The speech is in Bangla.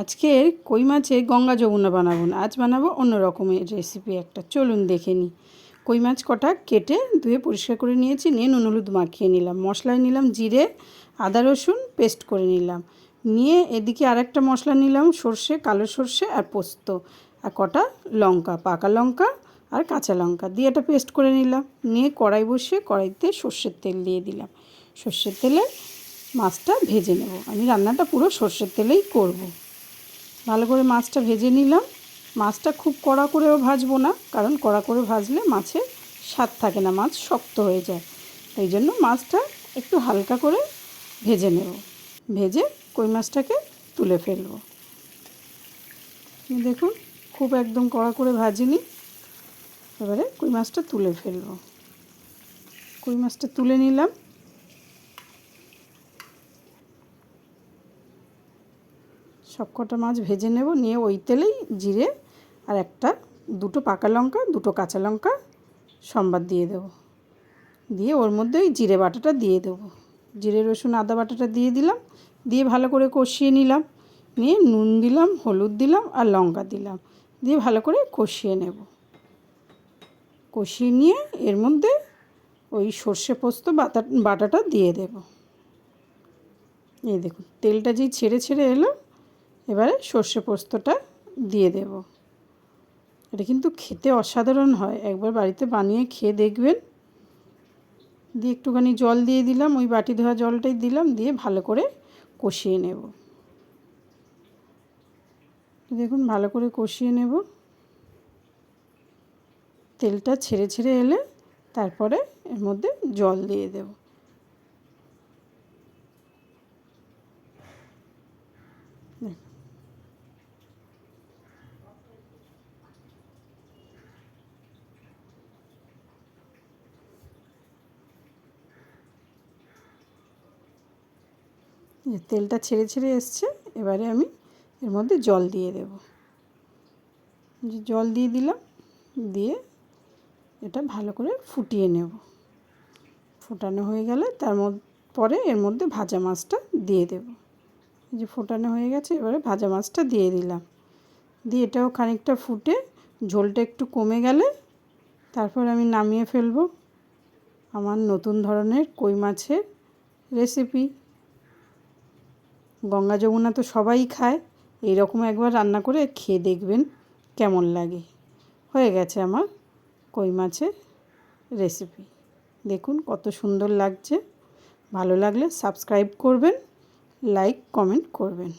আজকের কই মাছের গঙ্গা যমুনা বানাবো না। আজ বানাবো অন্য রকমের রেসিপি একটা। চলুন দেখে নিই কই মাছ কটা কেটে ধুয়ে পরিষ্কার করে নিয়েছি, নিয়ে নুন হলুদ মাখিয়ে নিলাম। মশলায় নিলাম জিরে, আদা রসুন পেস্ট করে নিলাম। নিয়ে এদিকে আরেকটা মশলা নিলাম, সর্ষে, কালো সর্ষে আর পোস্ত। আর কটা লঙ্কা, পাকা লঙ্কা আর কাঁচা লঙ্কা দিয়ে এটা পেস্ট করে নিলাম। নিয়ে কড়াই বসিয়ে কড়াইতে সর্ষের তেল দিয়ে দিলাম। সর্ষের তেলে মাছটা ভেজে নেব। আমি রান্নাটা পুরো সর্ষের তেলেই করব। ভালো করে মাছটা ভেজে নিলাম। মাছটা খুব কড়া করেও ভাজবো না, কারণ কড়া করে ভাজলে মাছের স্বাদ থাকে না, মাছ শক্ত হয়ে যায়। এই জন্য মাছটা একটু হালকা করে ভেজে নেব। ভেজে কই মাছটাকে তুলে ফেলব। দেখুন, খুব একদম কড়া করে ভাজিনি। এবারে কই মাছটা তুলে ফেলব। কই মাছটা তুলে নিলাম। সব কটা মাছ ভেজে নেব, নিয়ে ওই তেলেই জিরে আর একটা, দুটো পাকা লঙ্কা, দুটো কাঁচা লঙ্কা, সম্বাদ দিয়ে দেবো। দিয়ে ওর মধ্যে ওই জিরে বাটাটা দিয়ে দেবো। জিরে, রসুন, আদা বাটাটা দিয়ে দিলাম, দিয়ে ভালো করে কষিয়ে নিলাম। নিয়ে নুন দিলাম, হলুদ দিলাম আর লঙ্কা দিলাম। দিয়ে ভালো করে কষিয়ে নেব। কষিয়ে নিয়ে এর মধ্যে ওই সর্ষে পোস্ত বাটা, বাটাটা দিয়ে দেব। এই দেখুন, তেলটা যেই ছেড়ে ছেড়ে এলো এবারে সর্ষে পোস্তটা দিয়ে দেব। এটা কিন্তু খেতে অসাধারণ হয়। একবার বাড়িতে বানিয়ে খেয়ে দেখবেন। দিয়ে একটুখানি জল দিয়ে দিলাম, ওই বাটি ধোয়া জলটাই দিলাম, দিয়ে ভালো করে কষিয়ে নেব। দেখুন, ভালো করে কষিয়ে নেব। তেলটা ছেড়ে ছেড়ে এলে তারপরে এর মধ্যে জল দিয়ে দেব। তেলটা ছেড়ে ছেড়ে এসছে, এবারে আমি এর মধ্যে জল দিয়ে দেব। জল দিয়ে দিলাম, দিয়ে এটা ভালো করে ফুটিয়ে নেব। ফোটানো হয়ে গেলে তার পরে এর মধ্যে ভাজা মাছটা দিয়ে দেব। যে ফোটানো হয়ে গেছে, এবারে ভাজা মাছটা দিয়ে দিলাম। দিয়ে এটাও খানিকটা ফুটে, ঝোলটা একটু কমে গেলে তারপর আমি নামিয়ে ফেলব। আমার নতুন ধরনের কই মাছের রেসিপি গঙ্গা যমুনা তো সবাই খায়। এইরকম একবার রান্না করে খেয়ে দেখবেন কেমন লাগে। হয়ে গেছে আমার কই মাছের রেসিপি দেখুন কত সুন্দর লাগছে। ভালো লাগলে সাবস্ক্রাইব করবেন লাইক কমেন্ট করবেন।